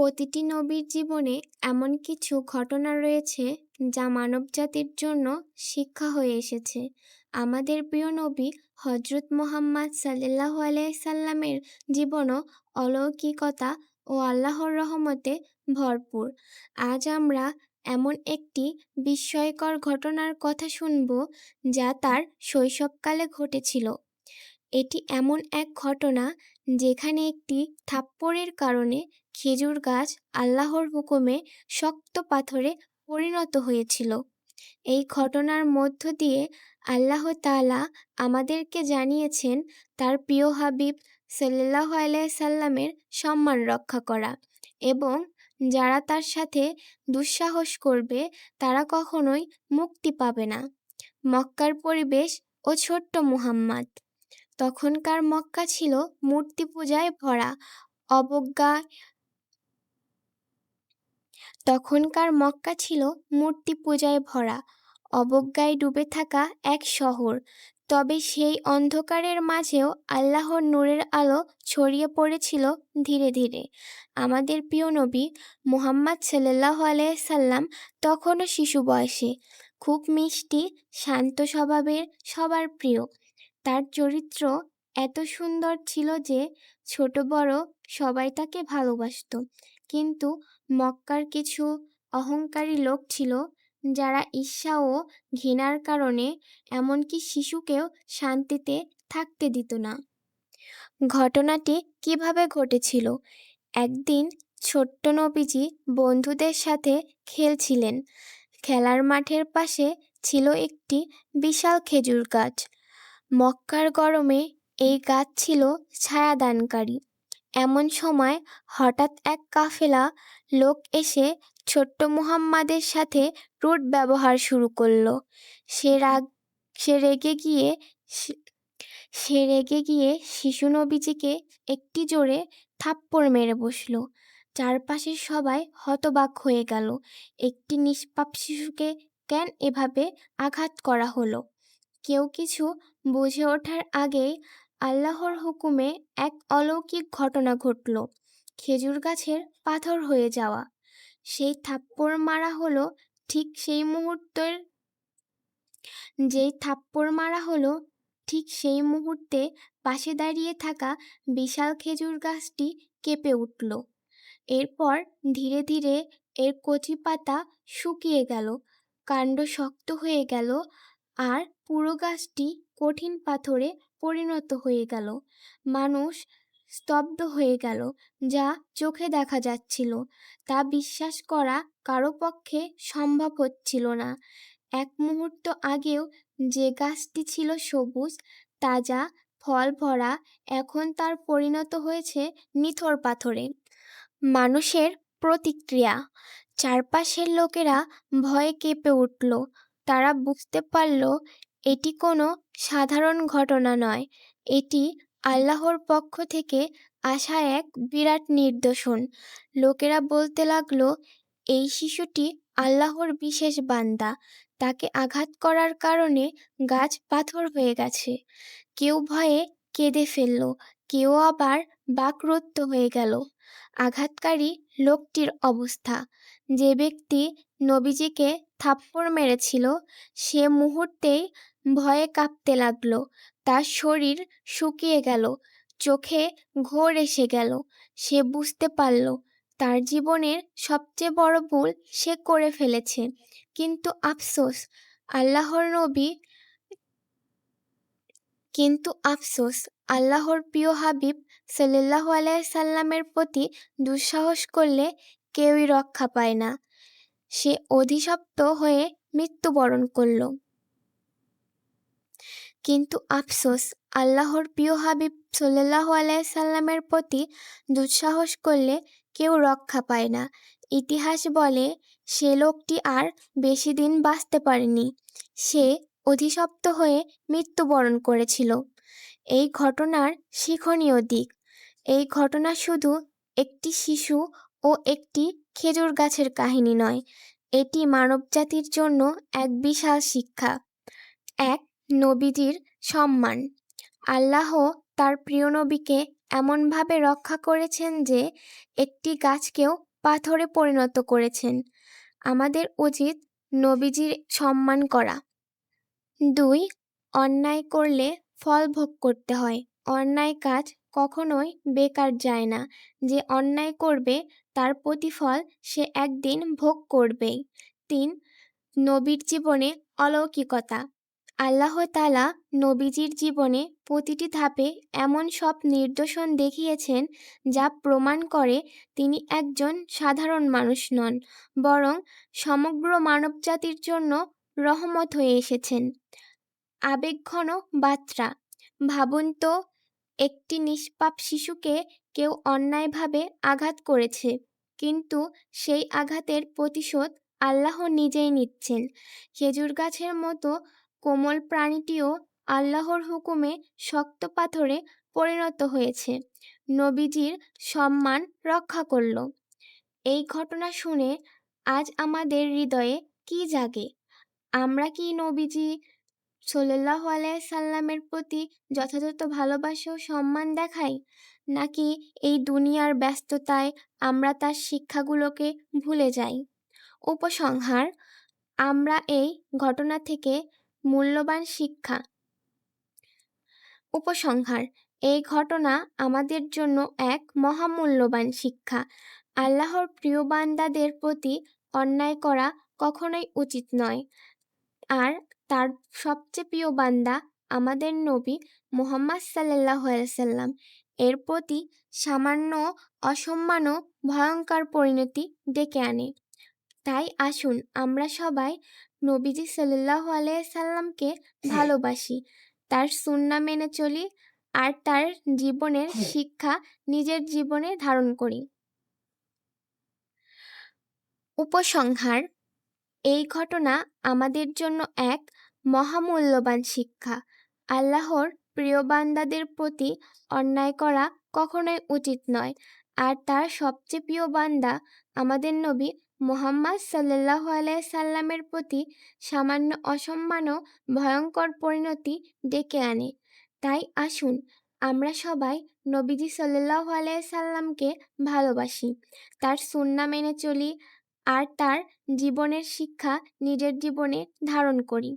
প্রতিটি নবীর জীবনে এমন কিছু ঘটনা রয়েছে যা মানবজাতির জন্য শিক্ষা হয়ে এসেছে। আমাদের প্রিয় নবী হজরত মোহাম্মদ সাল্লাহ আলাইসাল্লামের জীবনও অলৌকিকতা ও আল্লাহর রহমতে ভরপুর। আজ আমরা এমন একটি বিস্ময়কর ঘটনার কথা শুনব যা তার শৈশবকালে ঘটেছিল। এটি এমন এক ঘটনা যেখানে একটি থাপ্পড়ের কারণে খেজুর গাছ আল্লাহর হুকুমে শক্ত পাথরে পরিণত হয়েছিল। এই ঘটনার মধ্য দিয়ে আল্লাহ তাআলা আমাদেরকে জানিয়েছেন, তার প্রিয় হাবিব সাল্লাহ সাল্লামের সম্মান রক্ষা করা এবং যারা তার সাথে দুঃসাহস করবে, তারা কখনোই মুক্তি পাবে না। মক্কার পরিবেশ ও ছোট্ট মুহাম্মদ। তখনকার মক্কা ছিল মূর্তি পূজায় ভরা অবজ্ঞায় তখনকার মক্কা ছিল মূর্তি পূজায় ভরা, অবজ্ঞায় ডুবে থাকা এক শহর। তবে সেই অন্ধকারের মাঝেও আল্লাহর নূরের আলো ছড়িয়ে পড়েছিল ধীরে ধীরে। আমাদের প্রিয় নবী মোহাম্মদ সাল্লাহ আলাইসাল্লাম তখনও শিশু বয়সে। খুব মিষ্টি, শান্ত স্বভাবের সবার প্রিয়। তার চরিত্র এত সুন্দর ছিল যে ছোট বড় সবাই তাকে ভালোবাসত। কিন্তু মক্কার কিছু অহংকারী লোক ছিল যারা ঈর্ষা ও ঘৃণার কারণে এমনকি শিশুকেও শান্তিতে থাকতে দিত না। ঘটনাটি কীভাবে ঘটেছিল? একদিন ছোট্ট নবীজি বন্ধুদের সাথে খেলছিলেন। খেলার মাঠের পাশে ছিল একটি বিশাল খেজুর গাছ। মক্কার গরমে এই গাছ ছিল ছায়াদানকারী। এমন সময় হঠাৎ এক কাফেলা লোক এসে ছোট্ট মুহাম্মাদের সাথে রুট ব্যবহার শুরু করল। সে রাগ, সে রেগে গিয়ে সে রেগে গিয়ে শিশু নবীজিকে একটি জোরে থাপ্পড় মেরে বসল। চারপাশের সবাই হতবাক হয়ে গেল। একটি নিষ্পাপ শিশুকে কেন এভাবে আঘাত করা হলো? কেউ কিছু বুঝে ওঠার আগেই আল্লাহর হুকুমে এক অলৌকিক ঘটনা ঘটল। খেজুর গাছের পাথর হয়ে যাওয়া। সেই থাপ্পড় মারা হলো ঠিক সেই মুহূর্তের, যেই থাপ্পড় মারা হলো ঠিক সেই মুহূর্তে পাশে দাঁড়িয়ে থাকা বিশাল খেজুর গাছটি কেঁপে উঠল। এরপর ধীরে ধীরে এর কচি পাতা শুকিয়ে গেল, কাণ্ড শক্ত হয়ে গেল আর পুরো গাছটি কঠিন পাথরে পরিণত হয়ে গেল। মানুষ স্তব্ধ হয়ে গেল, যা চোখে দেখা যাচ্ছিল। তা বিশ্বাস করা কারও পক্ষে সম্ভব হচ্ছিল না। এক মুহূর্ত আগেও যে গাছটি ছিল সবুজ, তাজা, ফল ভরা, এখন তার পরিণত হয়েছে নিথর পাথরে। মানুষের প্রতিক্রিয়া। চারপাশের লোকেরা ভয়ে কেঁপে উঠল। তারা বুঝতে পারল এটি কোনো সাধারণ ঘটনা নয়। এটি আল্লাহর পক্ষ থেকে আসা এক বিরাট নির্দেশন লোকেরা বলতে লাগল, এই শিশুটি আল্লাহর বিশেষ বান্দা। তাকে আঘাত করার কারণে গাছ পাথর হয়ে গেছে। কেউ ভয়ে কেঁদে ফেলল, কেউ আবার বাকরুদ্ধ হয়ে গেল। আঘাতকারী লোকটির অবস্থা। যে ব্যক্তি নবীজিকে থাপ্পড় মেরেছিল, সে মুহূর্তেই ভয়ে কাঁপতে লাগল। তার শরীর শুকিয়ে গেল, চোখে ঘোর এসে গেল, সে বুঝতে পারল তার জীবনের সবচেয়ে বড় ভুল সে করে ফেলেছে। কিন্তু আফসোস, আল্লাহর নবী কিন্তু আফসোস, আল্লাহর প্রিয় হাবিব সাল্লাহ সাল্লামের প্রতি দুঃসাহস করলে কেউই রক্ষা পায় না। সে অধিশপ্ত হয়ে মৃত্যুবরণ করল। কিন্তু আফসোস, আল্লাহর প্রিয় হাবিব সাল্লাহ সাল্লামের প্রতি দুঃসাহস করলে কেউ রক্ষা পায় না। ইতিহাস বলে, সে লোকটি আর বেশি দিন বাঁচতে পারেনি। সে অধিশপ্ত হয়ে মৃত্যুবরণ করেছিল। এই ঘটনার শিক্ষণীয় দিক। এই ঘটনা শুধু একটি শিশু ও একটি খেজুর গাছের কাহিনী নয়। এটি মানবজাতির জন্য এক বিশাল শিক্ষা। এক, নবীজির সম্মান। আল্লাহ তার প্রিয় নবীকে এমনভাবে রক্ষা করেছেন যে একটি গাছকেও পাথরে পরিণত করেছেন। আমাদের উচিত নবীজির সম্মান করা। দুই, অন্যায় করলে ফল ভোগ করতে হয়। অন্যায় কাজ কখনোই বেকার যায় না। যে অন্যায় করবে, তার প্রতিফল সে একদিন ভোগ করবেই। তিন, নবীর জীবনে অলৌকিকতা। আল্লাহ তালা নবীজির জীবনে প্রতিটি ধাপে এমন সব নির্দোষণ দেখিয়েছেন, যা প্রমাণ করে তিনি একজন সাধারণ মানুষ নন, বরং সমগ্র মানবজাতির জন্য রহমত হয়ে এসেছেন। আবেগঘন বার্তা। ভাবুন তো একটি নিষ্পাপ শিশুকে কেউ অন্যায়ভাবে আঘাত করেছে। কিন্তু সেই আঘাতের প্রতিশোধ আল্লাহ নিজেই নিচ্ছেন। খেজুর গাছের মতো কোমল প্রাণীটিও আল্লাহর হুকুমে শক্ত পাথরে পরিণত হয়েছে। নবীজির সম্মান রক্ষা করল। এই ঘটনা শুনে আজ আমাদের হৃদয়ে কি জাগে? আমরা কি নবীজি সাল্লাহ সাল্লামের প্রতি যথাযথ ভালোবাসা ও সম্মান দেখাই নাকি এই দুনিয়ার ব্যস্ততায় আমরা তার শিক্ষাগুলোকে ভুলে যাই? উপসংহার, আমরা এই ঘটনা থেকে মূল্যবান শিক্ষা। উপসংহার, এই ঘটনা আমাদের জন্য এক মহামূল্যবান শিক্ষা। আল্লাহর প্রিয় বান্দাদের প্রতি অন্যায় করা কখনোই উচিত নয়। আর তার সবচেয়ে প্রিয় বান্দা আমাদের নবী মোহাম্মদ সাল্লাহ সাল্লাম। এর প্রতি সামান্য অসম্মানও ভয়ঙ্কর পরিণতি ডেকে আনে। তাই আসুন আমরা সবাই নবীজি সাল্লাহ সাল্লামকে ভালোবাসি। তার সুন্না মেনে চলি আর তার জীবনের শিক্ষা নিজের জীবনে ধারণ করি। উপসংহার, এই ঘটনা আমাদের জন্য এক মহামূল্যবান শিক্ষা। আল্লাহর প্রিয় বান্দাদের প্রতি অন্যায় করা কখনোই উচিত নয়। আর তার সবচেয়ে প্রিয় বান্দা আমাদের নবী মোহাম্মদ সাল্লাহ সাল্লামের প্রতি সামান্য অসম্মানও ভয়ঙ্কর পরিণতি ডেকে আনে। তাই আসুন, আমরা সবাই নবীজি সাল্লাহ সাল্লামকে ভালোবাসি। তার সুন্না মেনে চলি আর তার জীবনের শিক্ষা নিজের জীবনে ধারণ করি।